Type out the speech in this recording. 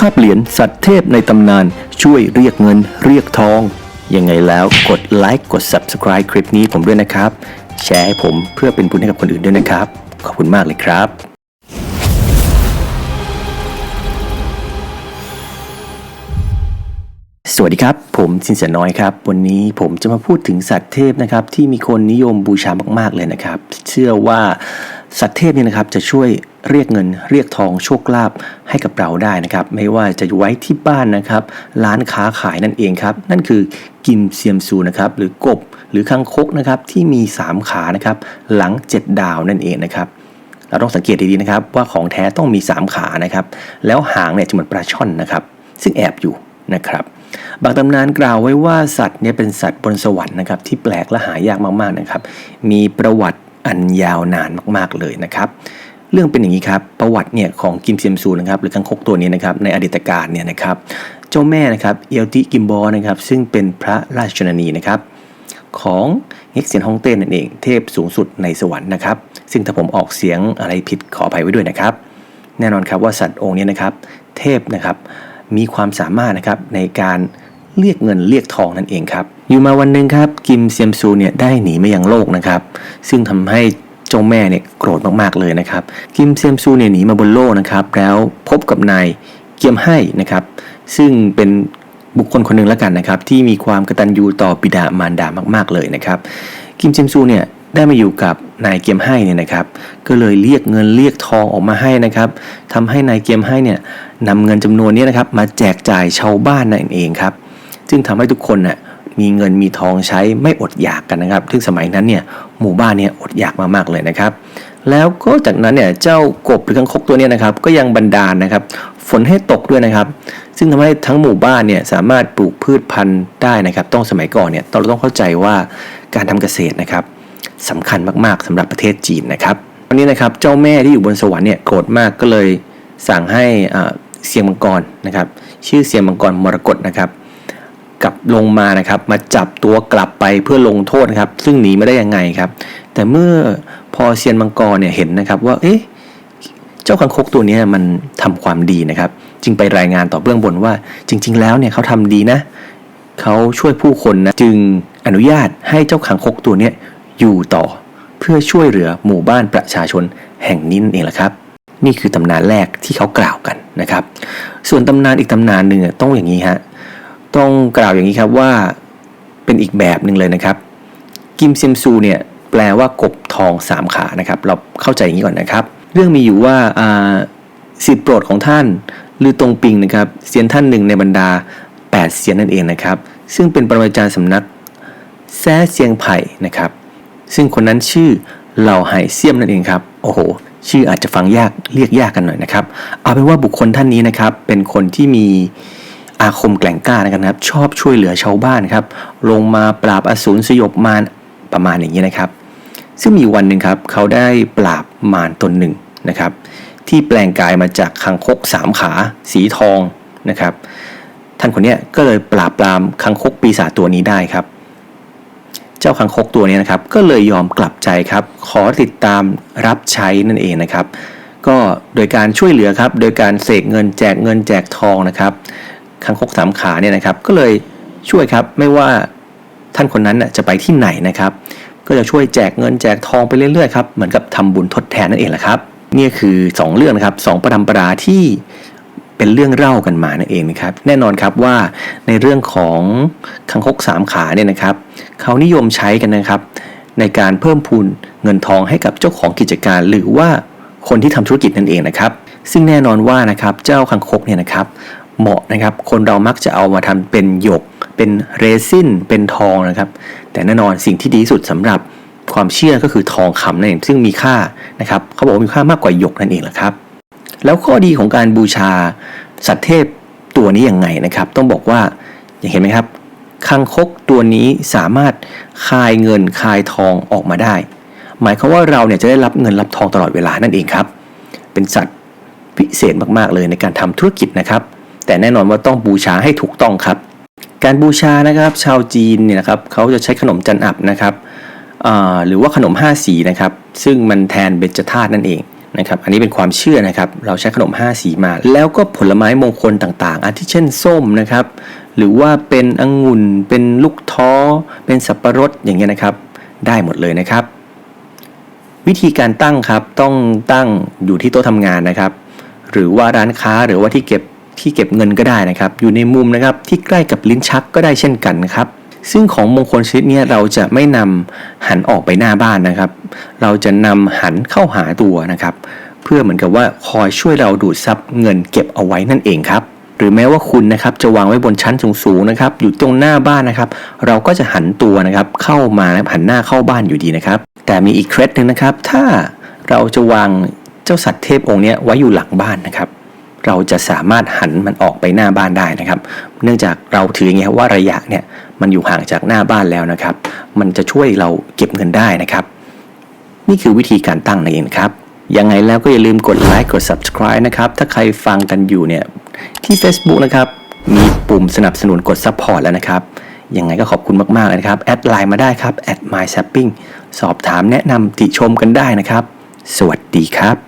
คาบเหรียญสัตว์เทพในตำนาน ช่วยเรียกเงินเรียกทอง ยังไงแล้วกดไลค์กด Subscribe คลิปนี้ผมด้วยนะครับ แชร์ให้ผมเพื่อเป็นบุญให้กับคนอื่นด้วยนะครับ ขอบคุณมากเลยครับสวัสดีครับ ผมสินเสน้อยครับ วันนี้ผมจะมาพูดถึงสัตว์เทพนะครับ ที่มีคนนิยมบูชามาก ๆ เลยนะครับ เชื่อว่าสัตว์เทพเนี่ยนะครับจะช่วย เรียกเงินเรียกทองโชคลาภให้กับเราได้นะครับ ไม่ว่าจะไว้ที่บ้านนะครับ ร้านค้าขายนั่นเองครับ นั่นคือกิมเซียมซูนะครับหรือกบหรือคังคกนะครับที่มี 3 ขานะครับหลัง 7 ดาวนั่นเองนะครับเราต้องสังเกตดีๆนะครับว่าของแท้ต้องมี 3 ขานะครับแล้วหางเนี่ยจะเหมือนปลาช่อนนะครับซึ่งแอบอยู่นะครับบางตำนานกล่าวไว้ว่าสัตว์เนี่ยเป็นสัตว์บนสวรรค์นะครับที่แปลกและหายากมากๆนะครับ มีประวัติอันยาวนานมากๆเลยนะครับ เรื่องเป็นอย่างนี้ครับประวัติเนี่ยของกิมเซียมซูนะครับหรือคังคกตัวนี้นะครับในอดีตการเนี่ยนะครับเจ้าแม่นะครับเอลติกิมบอนะครับซึ่งเป็นพระราชชนนีนะครับของเฮกเซียนฮ่องเต้นั่นเองเทพสูงสุดในสวรรค์นะครับ ซึ่งถ้าผมออกเสียงอะไรผิดขออภัยไว้ด้วยนะครับ แน่นอนครับว่าสัตว์องค์นี้นะครับ เทพนะครับมีความสามารถนะครับในการเรียกเงินเรียกทองนั่นเองครับ อยู่มาวันหนึ่งครับกิมเซียมซูเนี่ยได้หนีมายังโลกนะครับ ซึ่งทำให้ เจ้าแม่เนี่ยโกรธมากๆเลยนะครับ กิมเซียมซูเนี่ยหนีมาบนโลกนะครับ แล้วพบกับนายเกียมไห่นะครับ ซึ่งเป็นบุคคลคนหนึ่งแล้วกันนะครับ ที่มีความกตัญญูต่อบิดามารดามากๆเลยนะครับ กิมเซียมซูเนี่ยได้มาอยู่กับนายเกียมไห่เนี่ยนะครับ ก็เลยเรียกเงินเรียกทองออกมาให้นะครับทำให้นายเกียมไห่เนี่ยนำเงินจำนวนนี้นะครับ มาแจกจ่ายชาวบ้านนั่นเองครับ ซึ่งทำให้ทุกคนน่ะมีเงินมีทองใช้ไม่อดอยากกันนะครับ ซึ่งสมัยนั้นเนี่ย หมู่บ้านเนี่ยอดอยากมากๆเลยนะครับ แล้วก็จากนั้นเนี่ยเจ้ากบหรือกังคกตัวเนี้นะครับ ก็ยังบันดาลนะครับ ฝนให้ตกด้วยนะครับ ซึ่งทำให้ทั้งหมู่บ้านเนี่ยสามารถปลูกพืชพันธุ์ได้นะครับ ต้องสมัยก่อนเนี่ยเราต้องเข้าใจว่าการทำเกษตรนะครับสำคัญมากๆสำหรับประเทศจีนนะครับวันนี้นะครับเจ้าแม่ที่อยู่บนสวรรค์เนี่ยโกรธมากก็เลยสั่งให้เสียงมังกรนะครับ ชื่อเสียงมังกรมรกตนะครับ กลับลงมานะครับ มาจับตัวกลับไปเพื่อลงโทษครับ ซึ่งหนีไม่ได้ยังไงครับ แต่เมื่อพอเซียนมังกรเนี่ยเห็นนะครับว่าเอ๊ะเจ้าคังคกตัวนี้มันทำความดีนะครับ จึงไปรายงานต่อเบื้องบนว่า จริง ๆ แล้วเนี่ยเขาทำดีนะเขาช่วยผู้คนนะจึงอนุญาตให้เจ้าคังคกตัวนี้อยู่ต่อ เพื่อช่วยเหลือหมู่บ้านประชาชนแห่งนี้นั่นเองแหละครับ นี่คือตำนานแรกที่เขากล่าวกันนะครับ ส่วนตำนานอีกตำนานหนึ่งต้องอย่างนี้ฮะ ต้องกล่าวอย่างนี้ครับว่าเป็นอีกแบบหนึ่งเลยนะครับ กิมเซียมซูเนี่ยแปลว่ากบทองสามขานะครับ เราเข้าใจอย่างนี้ก่อนนะครับ เรื่องมีอยู่ว่าสิทธิโปรดของท่านลือตรงปิงนะครับเซียนท่านหนึ่งในบรรดา 8 เซียนนั่นเองนะครับ ซึ่งเป็นปรมาจารย์สำนักแซ่เซียงไผ่นะครับ ซึ่งคนนั้นชื่อเหล่าไหเซียมนั่นเองครับโอ้โหชื่ออาจจะฟังยากเรียกยากกันหน่อยนะครับ เอาเป็นว่าบุคคลท่านนี้นะครับ เป็นคนที่มี อาคมแกล่งกล้านะครับ ชอบช่วยเหลือชาวบ้านครับ ลงมาปราบอสูรสยบมารประมาณอย่างนี้นะครับ ซึ่งมีวันหนึ่งครับเขาได้ปราบมารตนหนึ่งนะครับ ที่แปลงกายมาจากคังคกสามขาสีทองนะครับ ท่านคนนี้ก็เลยปราบปรามคังคกปีศาจตัวนี้ได้ครับ เจ้าคังคกตัวนี้นะครับ ก็เลยยอมกลับใจครับ ขอติดตามรับใช้นั่นเองนะครับก็โดยการช่วยเหลือครับ โดยการเสกเงินแจกเงินแจกทองนะครับ คังคกสามขาเนี่ยนะครับ ก็เลยช่วยครับไม่ว่าท่านคนนั้นจะไปที่ไหนนะครับ ก็จะช่วยแจกเงินแจกทองไปเรื่อยๆครับเหมือนกับทำบุญทดแทนนั่นเองแหละครับนี่คือ 2 เรื่องนะครับสองประดำปราที่เป็นเรื่องเล่ากันมานั่นเองนะครับ แน่นอนครับว่าในเรื่องของคังคกสามขาเนี่ยนะครับเขานิยมใช้กันนะครับ ในการเพิ่มพูนเงินทองให้กับเจ้าของกิจการ หรือว่าคนที่ทำธุรกิจนั่นเองนะครับ ซึ่งแน่นอนว่านะครับเจ้าคังคกเนี่ยนะครับเหมาะนะครับคนเรามักจะเอามาทำเป็นหยก เป็นเรซินเป็นทองนะครับ แต่แน่นอนสิ่งที่ดีที่สุดสำหรับความเชื่อก็คือทองคำนั่นเองซึ่งมีค่านะครับเขาบอกว่ามีค่ามากกว่าหยกนั่นเองแหละครับ แล้วข้อดีของการบูชาสัตว์เทพตัวนี้ยังไงนะครับ ต้องบอกว่าอย่างเห็นไหมครับคังคกตัวนี้สามารถคายเงินคายทองออกมาได้ หมายความว่าเราเนี่ยจะได้รับเงินรับทองตลอดเวลานั่นเองครับ เป็นสัตว์ พิเศษมากๆเลยในการทำธุรกิจนะครับ แต่แน่นอนว่าต้องบูชาให้ถูกต้องครับ การบูชานะครับ ชาวจีนเนี่ยนะครับเขาจะใช้ขนมจันอับนะครับหรือว่าขนมห้าสีนะครับ ซึ่งมันแทนเบญจธาตุนั่นเองนะครับอันนี้เป็นความเชื่อนะครับ เราใช้ขนม 5 สีมา แล้วก็ผลไม้มงคลต่างๆอาทิเช่นส้มนะครับ หรือว่าเป็นองุ่น เป็นลูกท้อ เป็นสับปะรดอย่างเงี้ยนะครับ ได้หมดเลยนะครับ วิธีการตั้งครับต้องตั้งอยู่ที่โต๊ะทำงานนะครับ หรือว่าร้านค้าหรือว่าที่เก็บที่เก็บเงินก็ได้นะครับ อยู่ในมุมนะครับที่ใกล้กับลิ้นชักก็ได้เช่นกันนะครับซึ่งของมงคลชนิดนี้เราจะไม่นำหันออกไปหน้าบ้านนะครับ เราจะนำหันเข้าหาตัวนะครับ เพื่อเหมือนกับว่าคอยช่วยเราดูดซับเงินเก็บเอาไว้นั่นเองครับ หรือแม้ว่าคุณนะครับจะวางไว้บนชั้นสูงๆนะครับ อยู่ตรงหน้าบ้านนะครับ เราก็จะหันตัวนะครับเข้ามาหันหน้าเข้าบ้านอยู่ดีนะครับ แต่มีอีกเคล็ดหนึ่งนะครับ ถ้าเราจะวาง เจ้าสัตว์เทพองค์นี้ไว้อยู่หลังบ้านนะครับ เราจะสามารถหันมันออกไปหน้าบ้านได้นะครับ เนื่องจากเราถืออย่างเงี้ยว่าระยะเนี่ยมันอยู่ห่างจากหน้าบ้านแล้วนะครับ มันจะช่วยเราเก็บเงินได้นะครับ นี่คือวิธีการตั้งนั่นเองครับยังไงแล้วก็อย่าลืมกดไลค์กด subscribe นะครับ ถ้าใครฟังกันอยู่เนี่ยที่ Facebook นะครับ มีปุ่มสนับสนุนกด support แล้วนะครับ ยังไงก็ขอบคุณมาก ๆ เลยนะครับ แอดไลน์มาได้ครับ at my s a p p i n g สอบถามแนะนำติชมกันได้นะครับ สวัสดีครับ